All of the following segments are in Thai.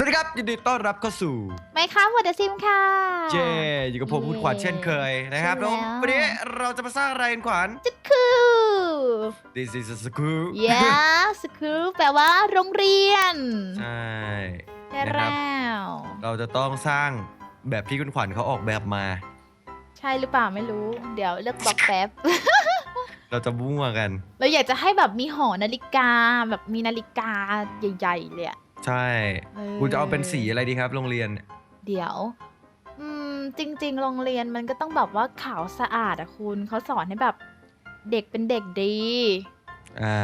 สวัสดีครับ ยินดีต้อนรับเข้าสู่ไม่ค่ะวอเดซิมค่ะ เจอยู่กับผมคุณขวัญเช่นเคยนะครับใช่แล้วแล้ว วันนี้เราจะมาสร้างอะไรกันขวัญ จะคือ This is a school ยาสคูลแปลว่าโรงเรียนใช่ ใช่นะครับ แล้ว เราจะต้องสร้างแบบที่คุณขวัญเขาออกแบบมา ใช่หรือเปล่าไม่รู้ เดี๋ยวเลือกบล็อกแป๊บ เราจะมั่วกัน เราอยากจะให้แบบมีหอนาฬิกาแบบมีนาฬิกาใหญ่ ๆ เลยอะ ใช่เออคุณจะเอาเป็นสีอะไรดีครับโรงเรียนเดี๋ยว อืม จริง ๆ โรงเรียนมันก็ต้องแบบว่าขาวสะอาดอะคุณเขาสอนให้แบบเด็กเป็นเด็กดี อ่า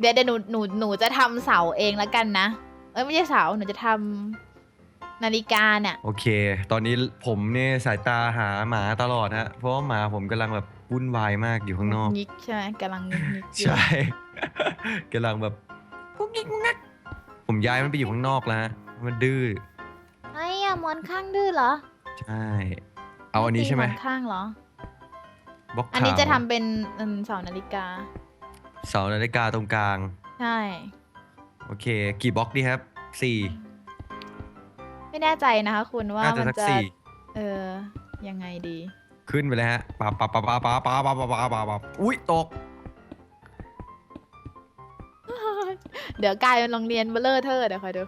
เดี๋ยวเดี๋ยวหนูหนูหนูจะทำเสาเองแล้วกันนะ เอ้ยไม่ใช่เสาหนูจะทำนาฬิกาเนี่ย โอเค ตอนนี้ผมเนี่ยสายตาหาหมาตลอดฮะ เพราะว่าหมาผมกำลังแบบวุ่นวายมากอยู่ข้างนอก ยิกใช่ไหมกำลังยิกยิกอยู่ ใช่ กำลังแบบกุ๊กกิ๊กกุ๊กงัก ผมย้ายมันไปอยู่ข้างนอกแล้วฮะมันดื้อไอ้อะหมอนข้างดื้อเหรอใช่เอาอันนี้ใช่ไหมตีอนข้างเหรอ บล็อกอันนี้ขาวจะทำเป็นอืมเสานาฬิกา เสานาฬิกาตรงกลาง ใช่ โอเค กี่บล็อกดีครับสี่ไม่แน่ใจนะคะคุณว่าน่าจะมันสักจะ สี่เออ ยังไงดี ขึ้นไปเลยฮะปาปาปาปาปาปาปาปาปาปาปาอุ้ยตก เดี๋ยวกลายเป็นโรงเรียนเบลเลอร์เธอร์เดี๋ยวคอยดู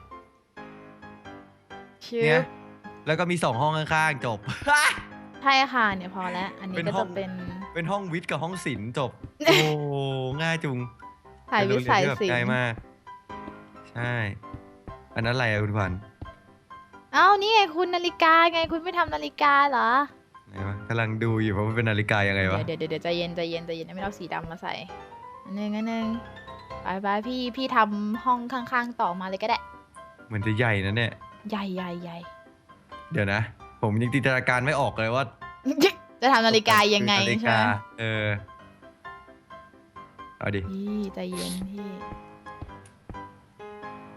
ชื่อเนี่ย แล้วก็มีสองห้องข้างๆจบ ใช่ค่ะเนี่ยพอแล้ว อันนี้เป็นก็ห้อจะงเป็นเป็นห้องวิทย์กับห้องศิลป์จบ โอ้ง่ายจุงสายวิทย์สายเป็นโรงเรีนที่แบบศิลง่ายป์มาก ใช่ อันนั้นอะไรอะคุณขวัญเอ้านี่ไงคุณนาฬิกาไงคุณไม่ทำนาฬิกาเหรอ ไหนวะกำลังดูอยู่ว่ามันเป็นนาฬิกายังไงวะ เดี๋ยวเดี๋ยวเดี๋ยวใจเย็นใจเย็นใจเย็นไม่เอาสีดำมาใส่อันหนึงอันหนึง ไปไปพี่พี่ทำห้องข้างๆ ต่อมาเลยก็ได้ เหมือนจะใหญ่นะเนี่ย ใหญ่ใหญ่ใหญ่เดี๋ยวนะ ผมยังจินตนาการไม่ออกเลยว่าจะทำนาฬิกายังไงนาฬิใช่ไหกามเออ เอาดิพี่ใจเย็นพี่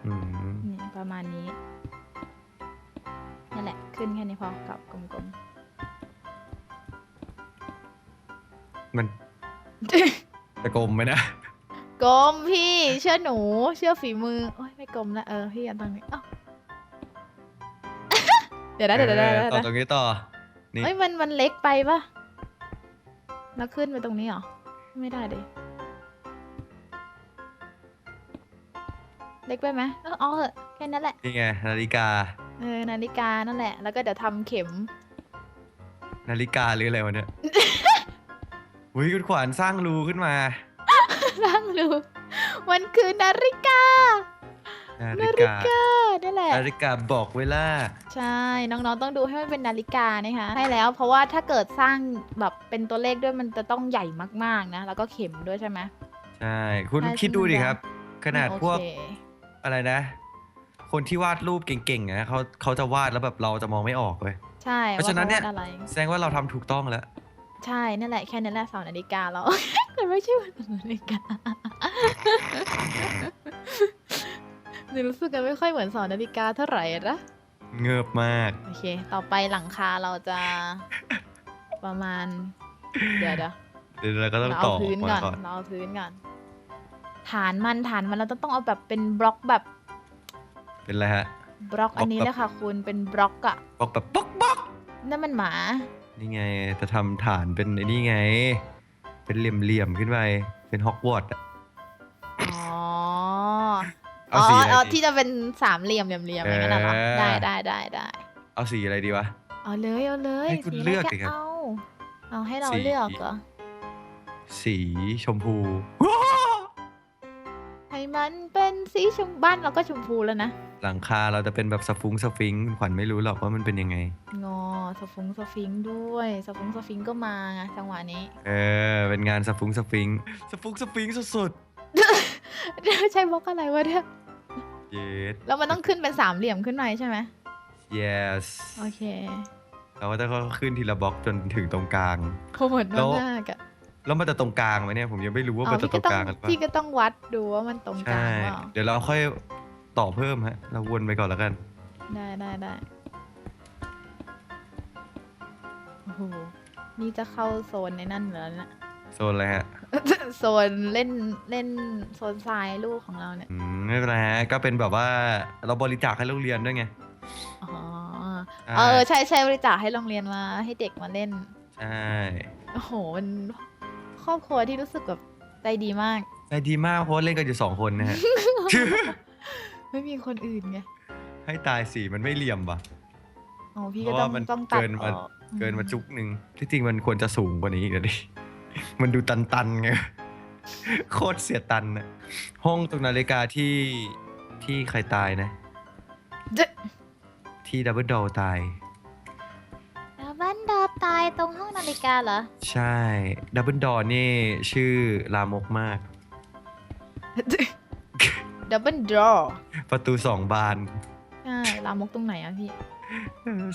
อืมนี่ประมาณนี้นั่นแหละขึ้นแค่นี้พอกับกลมมันๆจะกลมไหมนะ กลมพี่ เชื่อหนู เชื่อฝีมือ โอ้ยไม่กลมละเออพี่อันตรงนี้เอ้าเดี๋ยวนะเดี๋ยวนะเดี๋ยวนะออเดี๋ยวต่อนะตรงนี้ต่อ นี่ เอ้ยมันมันเล็กไปปะแล้วขึ้นไปตรงนี้เหรอ ไม่ได้ดิเล็กไปไหมเออเอาเหอะแค่นั้นแหละ นี่ไงนาฬิกา เออนาฬิกานั่นแหละ แล้วก็เดี๋ยวทำเข็ม นาฬิกาหรืออะไรวะเนี่ย อุ้ยคุณขวานสร้างรูขึ้นมา นั่งดูมันคือนาฬิกา นานาฬิฬิกากานั่นแหละ นาฬิกาบอกเวลา ใช่ น้องๆ ต้องดูให้มันเป็นนาฬิกานะคะใช่แล้ว เพราะว่าถ้าเกิดสร้างแบบเป็นตัวเลขด้วยมันจะต้องใหญ่มากๆนะ แล้วก็เข็มด้วยใช่ไหม ใช่ คุณใช่คิดดูดิครับ ขนาดโอพวกเคอะไรนะ คนที่วาดรูปเก่งๆนะเขาเขาจะวาดแล้วแบบเราจะมองไม่ออกเลย ใช่เพราะฉะนั้นเนี่ย ว่าขาวาดอะไร แสดงว่าเราทำถูกต้องแล้ว ใช่ นั่นแหละ แค่นั้นแหละเสานาฬิกาเรา แต่ไม่ใช่วันนาฬิกาหนูรู้สึกกันไม่ค่อยเหมือนเสานาฬิกาเท่าไหร่นะเงือบมาก โอเค ต่อไปหลังคาเราจะประมาณ เดี๋ยวเดี๋ยวเดี๋ยวเราก็ต้องเราต่เอาอพื้นมาก่อนก่อนเราเอาพื้นก่อน ฐานมันฐานมันเราต้องต้องเอาแบบเป็นบล็อกแบบเป็นไรฮะ บล็อกอันนี้บล็เลอกยค่ะคุณเป็นบล็อกอะบอกแบบป๊อกป๊อกนั่นมันหมา นี่ไงจะทำฐานเป็นไอ้นี่ไง เป็นเหลี่ยมๆขึ้นไปเป็นฮอกวอตส์อะ อ๋อเอาสีอะไรอ๋อดีที่จะเป็นสามเหลี่ยมเหลี่ยมๆอย่างนั้นน่ะเหรอเออ ได้ได้ได้ได้เอาสีอะไรดีวะ เอาเลยเอาเลยให้คุณสีะไรเลือกสิครับเอาเอาให้เราสี เลือกเหรอสีชมพู ให้มันเป็นสีชมบ้านเราก็ชมพูแล้วนะ หลังคาเราจะเป็นแบบสฟุ้งสฟิงค์ขวัญไม่รู้หรอกว่ามันเป็นยังไง งอสฟงสฟิงค์ด้วยสฟงสฟิงค์ก็มาไงจังหวะนี้ เออ เป็นงานสฟุ้งสฟิงค์สฟุ้งสฟิงค์สุดใช่บล็อกอะไรวะเนี่ยๆเย็ดแล้วมันต้องขึ้นเป็นสามเหลี่ยมขึ้นไปใช่ไหม yes โอเคเราก็จะค่อยๆขึ้นทีละบล็อกจนถึงตรงกลาง โหดแล้วมากๆอะแล้วมันจะตรงกลางไหมเนี่ยผมยังไม่รู้ว่าเอามันจะพี่ตก็รงต้อกงลางกันปะพี่ก็ต้องวัดดูว่ามันตรงกลาใช่งเปล่าเดี๋ยวเราค่อย ต่อเพิ่มฮะ เราวนไปก่อนแล้วกัน ได้ได้ได้โอ้โหนี่จะเข้าโซนในนั่นเหรอเนี่ยโซนอะไรฮะ โซนเล่นเล่นโซนทรายลูกของเราเนี่ย อืม ไม่เป็นไรฮะ ก็เป็นแบบว่าเราบริจาคให้โรงเรียนด้วยไงอ๋อใช่เออ ใช่ใช่บริจาคให้โรงเรียนมาให้เด็กมาเล่น ใช่ โอ้โหมันครอบครัวที่รู้สึกแบบใจดีมาก ใจดีมากเพราะว่าเล่นกันอยู่สองคนนะฮะ ไม่มีคนอื่นไงให้ตายสีมันไม่เหลี่ยมปะอ๋อพี่เพก็ราะต้อว่างมันต้องตัดเกินมาออกเกินมาจุกหนึ่งที่จริงมันควรจะสูงกว่านี้อีกนะดิมันดูตันๆไงโคตรเสียตันนะห้องตรงนาฬิกาที่ที่ใครตายนะ เจ๊ะที่ดับเบิลดอตาย แล้วบ้านดอตายตรงห้องนาฬิกาเหรอ ใช่ดับเบิลดอนี่ชื่อลามกมาก ดับเบิลดอประตูสองบานใช่ลามกตรงไหนอะพี่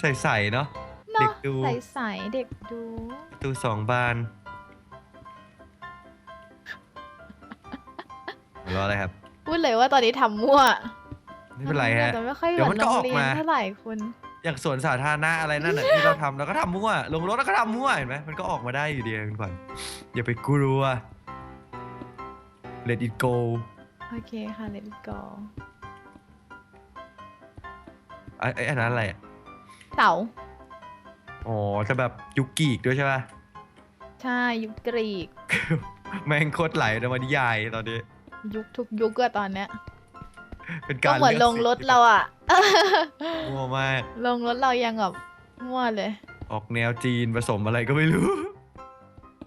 ใสๆเนาะเนาะเด็กดูใสใสๆเด็กดู ประตูสองบานหัวเราะอะไรครับ พูดเลยว่าตอนนี้ทำมั่ว ไม่เป็นไรฮะแต่ไม่ค่อยเดี๋เหยวมืมัอนนก็โรอองกเรียนมาเท่าไหร่คุณอย่างสวนสาธารณะอะไรนั่นน่ะที่เราทำเราก็ทำมั่ว ลงรถเราก็ทำมั่วเห็นไหมมันก็ออกมาได้อยู่ดีคุณขวัญอย่าไปกลัว let it go โอเคค่ะ let it go ไอ้ไอ้อันนั้นอะไรอะเสาอ๋อจะแบบยุกกีกด้วยใช่ป่ะ ใช่ยุคกรีก แม่งโคตรไหลนวนิยายตอนนี้ ยุคทุกยุคอะตอนเนี้ย เป็นก็การเหมือนลงรถเราอะมั่วมาก ลงรถเรายังแบบมั่วเลย ออกแนวจีนผสมอะไรก็ไม่รู้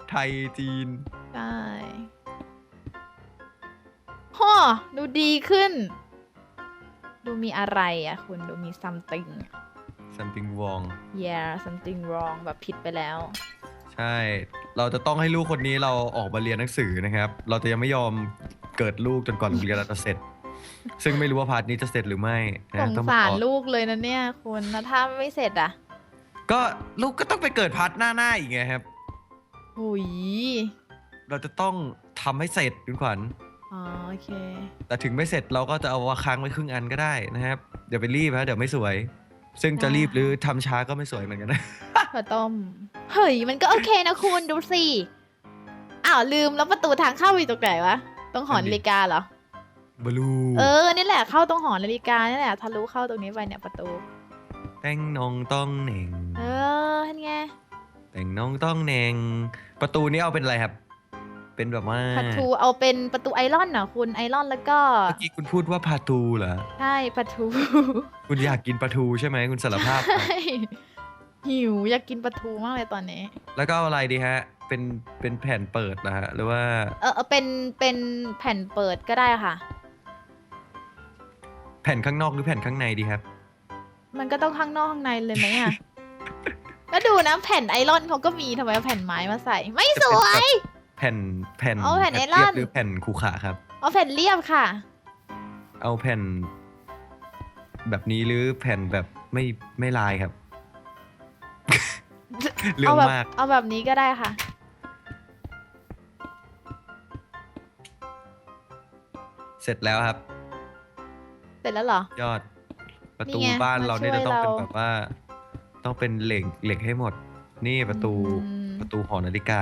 ไทยจีน ดูดีขึ้น ดูมีอะไรอะคุณดูมี something something wrong yeah something wrong แบบผิดไปแล้ว ใช่ เราจะต้องให้ลูกคนนี้เราออกมาเรียนหนังสือนะครับ เราจะยังไม่ยอมเกิดลูกจนกว่าโรงเรียนเราจะเสร็จ ซึ่งไม่รู้ว่าพาร์ทนี้จะเสร็จหรือไม่สนะงต้องสารบอกลูกเลยนะเนี่ยคุณแล้วถ้าไม่เสร็จอะก็ลูกก็ต้องไปเกิดพาร์ทหน้าหน้าอีกไงครับ หุยเราจะต้องทำให้เสร็จคุณขวัญ อ๋อโอเค แต่ถึงไม่เสร็จเราก็จะเอาวาค้างไว้ครึ่งอันก็ได้นะครับ เดี๋ยวไปรีบฮะเดี๋ยวไม่สวย ซึ่งจะรีบหรือทำช้าก็ไม่สวยเหมือนกันนะ ข้าวต้ม เฮ้ย มันก็โอเคนะคุณดูสิ อ้าวลืมแล้วประตูทางเข้าอยู่ตรงไหนวะ ตรงหอนาฬิกาเหรอ บลูเออ นี่แหละเข้าตรงหอนาฬิกานี่แหละทะลุเข้าตรงนี้ไปเนี่ยประตู แต่งนองต้องเหน่งเออเห็นไง แต่งน้องต้องเหน่งประตูนี้เอาเป็นอะไรครับ เป็นแบบว่าประตูเอาเป็นประตูไอรอนเหรอคุณไอรอนแล้วก็เมื่อกี้คุณพูดว่าพาตูเหรอใช่ประตูคุณอยากกินปลาทูใช่ไหมคุณสารภาพมาใช่หิวอยากกินปลาทูมากเลยตอนนี้ แล้วก็เอาอะไรดีฮะ เป็นเป็นแผ่นเปิดนะฮะหรือว่าเออเออเป็นเป็นแผ่นเปิดก็ได้ค่ะ แผ่นข้างนอกหรือแผ่นข้างในดีครับ มันก็ต้องข้างนอกข้างในเลยไหมอะ ก็ดูนะแผ่นไอรอนเขาก็มีทำไมเอาแผ่นไม้มาใส่ ไม่สวยแผ่นแผ่นเอาแผ่นเรียบไอรอน หรือแผ่นขูขระครับ เอาแผ่นเรียบค่ะ เอาแผ่น แบบนี้หรือแผ่นแบบไม่ไม่ลายครับ เรื่อเอางแบบมาก เอาแบบนี้ก็ได้ค่ะ เสร็จแล้วครับ เสร็จแล้วเหรอ ยอด ประตูนี่ไงบ้านเรามาช่เนี่วยจะต้องเป็นเรา แบบว่า ต้องเป็นเหล็กเหล็กให้หมด นี่ประตูอืมประตูหอนาฬิกา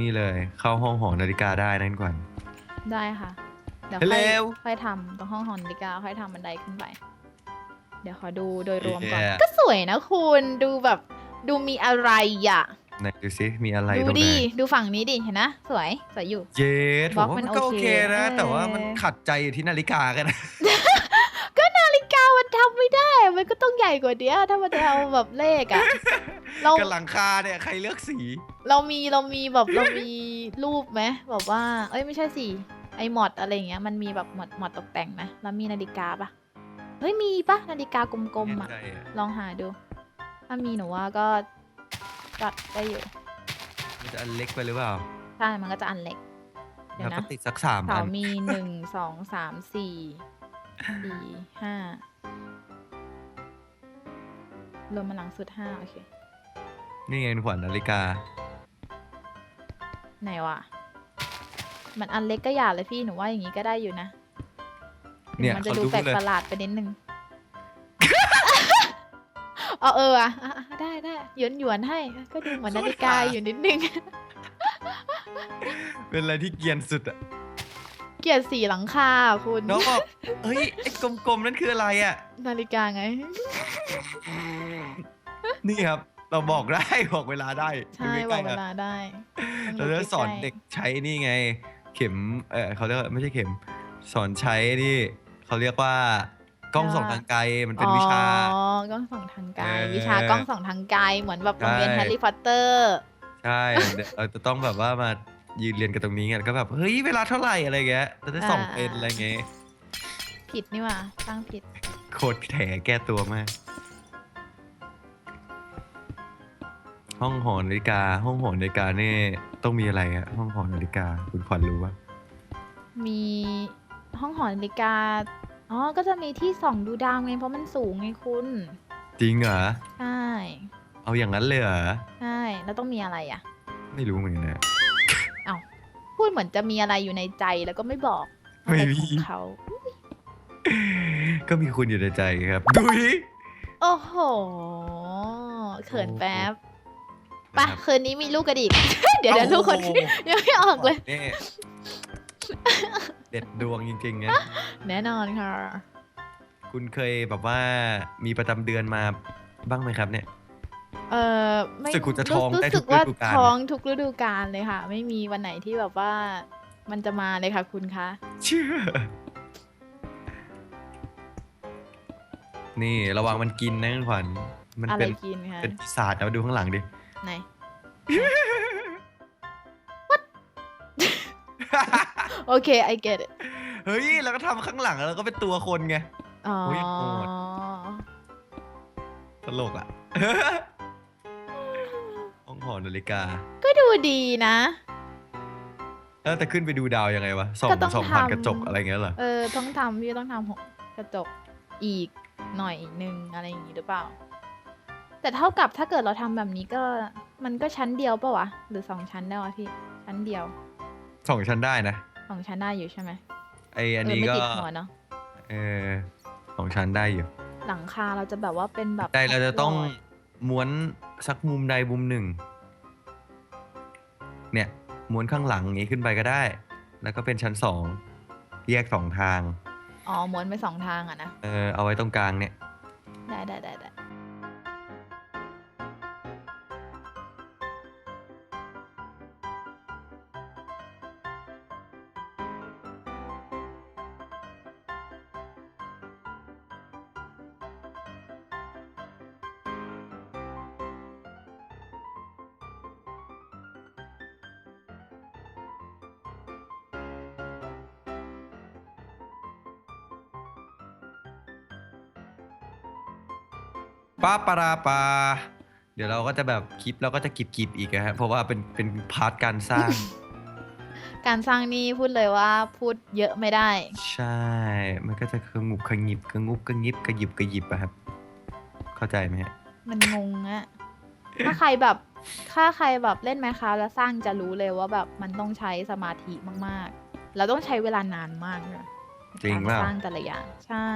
นี่เลย เข้าห้องหอนาฬิกาได้นั่นก่อน ได้ค่ะ เดี๋ยวค่อยเร็ว ค่อยทำตรงห้องหอนาฬิกาค่อยทำบันไดขึ้นไป เดี๋ยวขอดูโดยรวมก่อน Yeah ก็สวยนะคุณดูแบบดูมีอะไรอะ ไหนดูซิมีอะไรดูตรงไหนดิ ดูฝั่งนี้ดิ เห็นนะ สวย สวยอยู่เย็ดผบล็อมกว่ามัมันนก็โอโอเคเคนะเออแต่ว่ามันขัดใจอยู่ที่นาฬิกากันนะก็นาฬิกา มันทำไม่ได้มันก็ต้องใหญ่กว่าเนี้ยถ้ามันจะเอาแบบเลขอะเรากับหลังคาเนี่ยใครเลือกสี เรามีเรามีแบบเรามีรูปไหมแบบว่า เอ้ยไม่ใช่สิไอหมอดอะไรอย่างเงี้ยมันมีแบบหมอดหมอดตกแต่งไหมแล้วมีนาฬิกาปะเฮ้ยมีปะนาฬิกากลมๆอะใช่อะลองหาดู ถ้ามีหนูว่าก็จัดได้อยู่มันจะอันเล็กไปหรือเปล่าใช่มันก็จะอันเล็กเดี๋ยวแล้วนะก็ติดสักสามเสาอันมีหนึ่งสองสามสี่สี่ห้า รวมมาหลังสุดห้าโอเค นี่ไงขวัญนาฬิกา ไหนวะ มันอันเล็กก็อย่าเลยพี่หนูว่าอย่างนี้ก็ได้อยู่นะเนี่ยมันจะเขาดูดูแปลกเลยประหลาดไปนิดนึงเอาเอออะอะอะได้ได้หยวนหยวนๆให้ ก็ดูเหมือนนาฬิกาอยู่นิดนึง เป็นอะไรที่เกรียนสุดอะเกลียดสีหลังคาอะคุณน้องบอกเฮ้ยไอ้กลมๆนั่นคืออะไรอะนาฬิกาไง นี่ครับ เราบอกได้บอกเวลาได้ใช่ดูบใกอกเวๆะลาได้ เราจะสอนเด็กใช้นี่ไง เข็มเออเขาเรียกว่าไม่ใช่เข็ม สอนใช้นี่เขาเรียกว่ากล้องส่องทางไกลมันเป็นวิชา อ๋อกล้องส่องทางไกลเออวิชากล้องส่องทางไกลเหมือนแบบโรงเรียนใช่แฮร์รี่พอตเตอร์ ใช่เดี๋ยวเราจะต้องแบบว่ามา ยืนเรียนกันตรงนี้ไงแล้วก็แบบเฮ้ยเวลาเท่าไหร่อะไรเงี้ยจะได้ส่องเป็นอะไรเงี้ยผิดนี่หว่าตั้งผิดโคตรแถแก้ตัวมาก ห้องหอนาฬิกา ห้องหอนาฬิกานี่ต้องมีอะไรอะห้องหอนาฬิกาคุณขวัญรู้ปะมีห้องหอนาฬิกาอ๋อก็จะมีที่ส่องดูดาวไงเพราะมันสูงไงคุณ จริงเหรอใช่เอาอย่างนั้นเลยเหรอใช่แล้วต้องมีอะไรอะ ไม่รู้เหมือนกันนะ พูดเหมือนจะมีอะไรอยู่ในใจแล้วก็ไม่บอกไม่มีอะไรของเขา ก็มีคุณอยู่ในใจครับ ดุย โอ้โห เขินแป๊บไปะคืนนี้มีลูกกระดิก เดี๋ยวเดี๋ยวลูกคนนี้ยังไม่ออกเลย นี่เด็ดดวงจริงๆนะแน่นอนค่ะ คุณเคยแบบว่ามีประจำเดือนมาบ้างไหมครับเนี่ย เออไม่รู้สึกคุณจะท้องรู้ได้สึทุกกว่าฤดูกาลท้องทุกฤดูกาลเลยค่ะ ไม่มีวันไหนที่แบบว่ามันจะมาเลยค่ะคุณคะเชื่อ นี่ระวังมันกินนะคุณขวัญมันอะไรเป็นกินคะเป็นปีศาจนะมาดูข้างหลังดิ ไหน โอเค I get it เฮ้ยแล้วก็ทำข้างหลังแล้วก็เป็นตัวคนไง อ๋อโอ้ยโหดตลกอะ ห้องหอนาฬิกา ก็ดูดีนะ แล้วแต่ขึ้นไปดูดาวยังไงวะส่องก็ต้องส่องผ่านทำ กระจกอะไรเงี้ยเหรอเออ ต้องทำพี่ต้องทำหกกระจกอีกหน่อยหนึ่งอะไรอย่างนี้หรือเปล่า แต่เท่ากับถ้าเกิดเราทำแบบนี้ก็มันก็ชั้นเดียวปะวะ หรือสองชั้นได้วะพี่ ชั้นเดียวสองชั้นได้นะสองชั้นได้อยู่ใช่ไหมไออันเออนี้ไม่ก็ติดหัวเนาะเออสองชั้นได้อยู่ หลังคาเราจะแบบว่าเป็นแบบแต่เราจะต้องลยม้วนสักมุมใดมุมหนึ่ง เนี่ยม้วนข้างหลังอย่างงี้ขึ้นไปก็ได้ แล้วก็เป็นชั้นสองแยกสองทาง อ๋อม้วนไปสองทางอะนะ เออเอาไว้ตรงกลางเนี่ย ได้ได้ได้ได้ ป้าปาราปา เดี๋ยวเราก็จะแบบคลิปเราก็จะกิบกิบๆอีกนะฮะเพราะว่าเป็นเป็นพาร์ทการสร้าง การสร้างนี่พูดเลยว่าพูดเยอะไม่ได้ ใช่ มันก็จะขงุบขงิบขงุบขงิบกระยิบกระยิบอะครับ เข้าใจไหมฮะ มันงงอะถ้าใครแบบถ้าใครแบบเล่นไหมคะแล้วสร้างจะรู้เลยว่าแบบมันต้องใช้สมาธิมากๆ แล้วต้องใช้เวลานานมากเลยจริงการเปล่าสร้างแต่ละอย่าง ใช่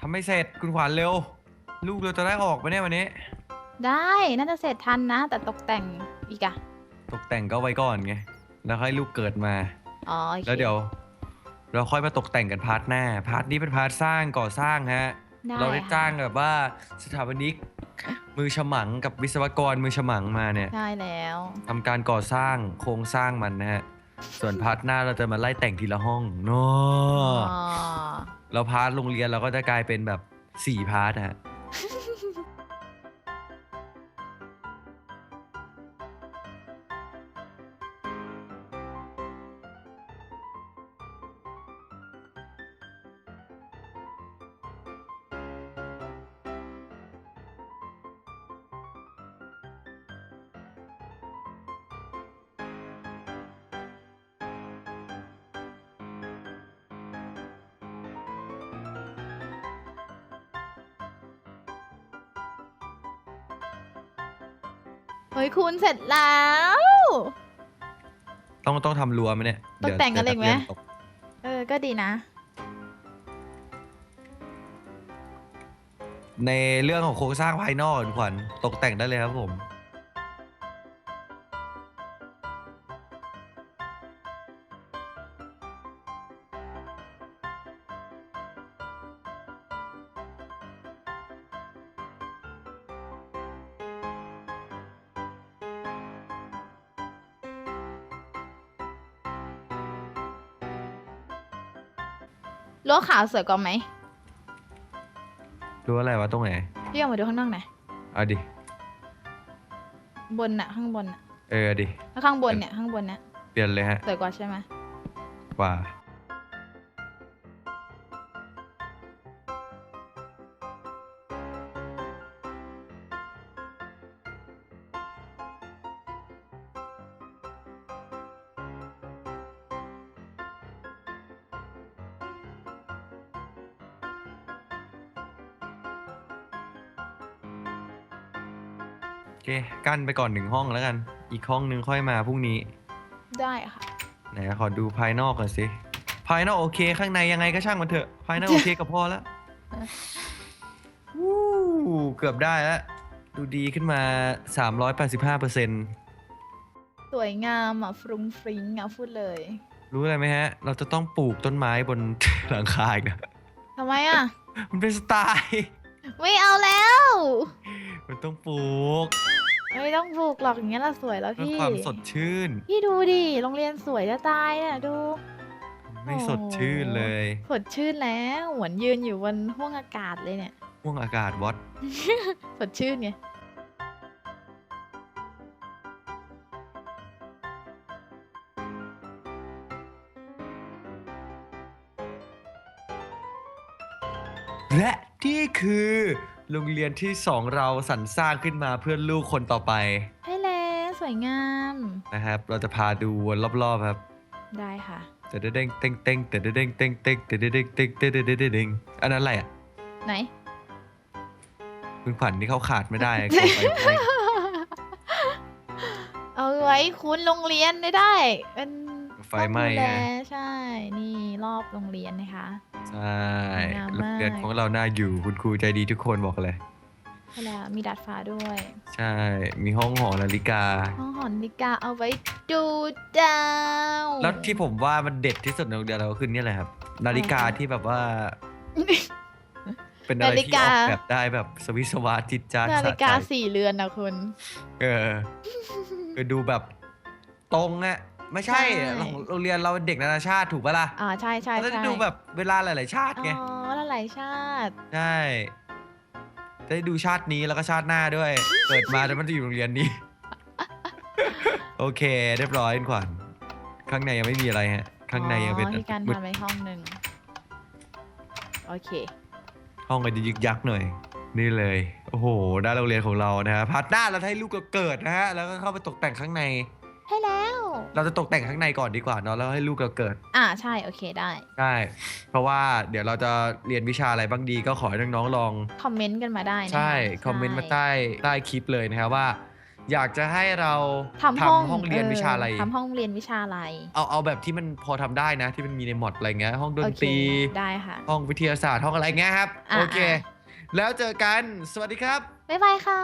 ทำไม่เสร็จคุณขวัญเร็ว ลูกเราจะได้ออกไปเนี่ยวันนี้ ได้น่าจะเสร็จทันนะ แต่ตกแต่งอีกอะตกแต่งก็ไว้ก่อนไงแล้วให้ลูกเกิดมา อ๋อโอคแล้วเดี๋ยว เราค่อยมาตกแต่งกันพาร์ทหน้า พาร์ทนี้เป็นพาร์ทสร้างก่อสร้างฮะ ได้เราได้ค่ะจ้างแบบว่าสถาปนิกมือฉมังกับวิศวกรมือฉมังมาเนี่ยได้แล้ว ทำการก่อสร้างโครงสร้างมันนะฮะ ส่วนพาร์ทหน้าเราจะมาไล่แต่งทีละห้องเนาะอ๋อ เราพาร์ทโรงเรียนเราก็จะกลายเป็นแบบสี่พาร์ทฮะ ฮ้ยคุณเสร็จแล้ว ต้องต้องทำรั้วไหมเนี่ยตกแต่งอะไรอีกไหมเดี๋ยวนักเรียนตกเออ ก็ดีนะ ในเรื่องของโครงสร้างภายนอกคุณขวัญตกแต่งได้เลยครับผม รั้วขาวสวยกว่าไหมรู้อะไรวะตรงไหนพี่เอามาดูข้างนอกหน่อยเอาดิ บนน่ะข้างบนน่ะเออเอาดิ แล้วข้างบนเนี่ยข้างบนเนี่ยเปลี่ยนเลยฮะสวยกว่าใช่ไหมกว่า กั้นไปก่อนหนึ่งห้องแล้วกัน อีกห้องหนึ่งค่อยมาพรุ่งนี้ได้ค่ะไหนขอดูภายนอกก่อนสิ ภายนอกโอเคข้างในยังไงก็ช่างมันเถอะ ภายนอกโอเคก็พอแล้ววู้เกือบได้แล้ว ดูดีขึ้นมา 385เปอร์เซ็นต์สวยงามอะฟรุ้งฟริ้งอะพูดเลย รู้อะไรไหมฮะ เราจะต้องปลูกต้นไม้บนหลังคาอีกนะทำไมอะ มันเป็นสไตล์ ไม่เอาแล้ว มันต้องปลูก ไม่ต้องปลูกหรอกอย่างเงี้ยละสวยแล้วเพื่อพี่ ความสดชื่น พี่ดูดิ โรงเรียนสวยจะตายเนี่ยดู ไม่สดชื่นเลยสดชื่นแล้วเหมือนยืนอยู่บนห้วงอากาศเลยเนี่ย ห่วงอากาศวัดสดชื่นไง และนี่คือ โรงเรียนที่สองเราสรรสร้างขึ้นมาเพื่อลูกคนต่อไปให้แล้วสวยงาม นะครับ เราจะพาดูวนรอบๆครับได้ค่ะเตเด้งเต้งเต้งเตเด้งเต้งเต้งเตเด้งเต้งเตเด้งเด้งอันนั้นอะไรอะไหนคุณขวัญที่เขาขาดไม่ได้อะเขาไปให้เอาไว้คุ้นโรงเรียนได้ได้เป็นไฟไหม้ต้องดูแลไงใช่ นี่รอบโรงเรียนนะคะ ใช่งามโรมากงเรียนของเราน่าอยู่คุณครูใจดีทุกคนบอกเลย ใช่แล้วมีดาดฟ้าด้วย ใช่ มีห้องหอนาฬิกา ห้องหอนาฬิกาเอาไว้ดูดาวแล้วที่ผมว่ามันเด็ดที่สุดในโรงเรียนเราก็คือเนี่ยแหละครับ นาฬิกาอะไรคะที่แบบว่า เป็นอะไรนาฬิที่กาออกแบบได้แบบสวิสวาจิตจานาฬิกาสะใจสี่เรือนนะคุณ เออคือดูแบบตรงอะ ไม่ใช่ใช่ ของโรงเรียนเราเด็กนานาชาติถูกปะล่ะอ่าใช่ใช่เราจะใช่ได้ดูแบบเวลาหลาย ๆ ชาติไง อ๋อหลายๆชาติ ใช่จะได้ดูชาตินี้แล้วก็ชาติหน้าด้วย เกิดมาแล้วมันจะอยู่โรงเรียนนี้ โอเค เรียบร้อยคุณขวัญข้างในยังไม่มีอะไรฮะ ข้างในยังเป็นอ๋อมีการมืดทำไว้ห้องหนึ่งโอเค ห้องก็จะยึกยักหน่อย นี่เลย โอ้โหด้านโรงเรียนของเรานะฮะพาร์ทหน้าเราให้ลูกเราเกิดนะฮะ แล้วก็เข้าไปตกแต่งข้างใน ให้แล้ว เราจะตกแต่งข้างในก่อนดีกว่าเนาะแล้วให้ลูกเราเกิดอ่าใช่โอเคได้ใช่เพราะว่าเดี๋ยวเราจะเรียนวิชาอะไรบ้างดีก็ขอให้น้องๆลอง คอมเมนต์กันมาได้นะคะใช่คอมเมนต์มาใต้ใต้คลิปเลยนะครับว่า อยากจะให้เราทำห้องห้องเรียนวิชาอะไรทำห้องเรียนวิชาอะไร เอาเอาแบบที่มันพอทำได้นะ ที่มันมีในมอดอะไรเงี้ยห้องดนโอเคตรีได้ค่ะ ห้องวิทยาศาสตร์ห้องอะไรเงี้ยครับ อ่าโอเค อ่าแล้วเจอกันสวัสดีครับ บ๊ายบายค่ะ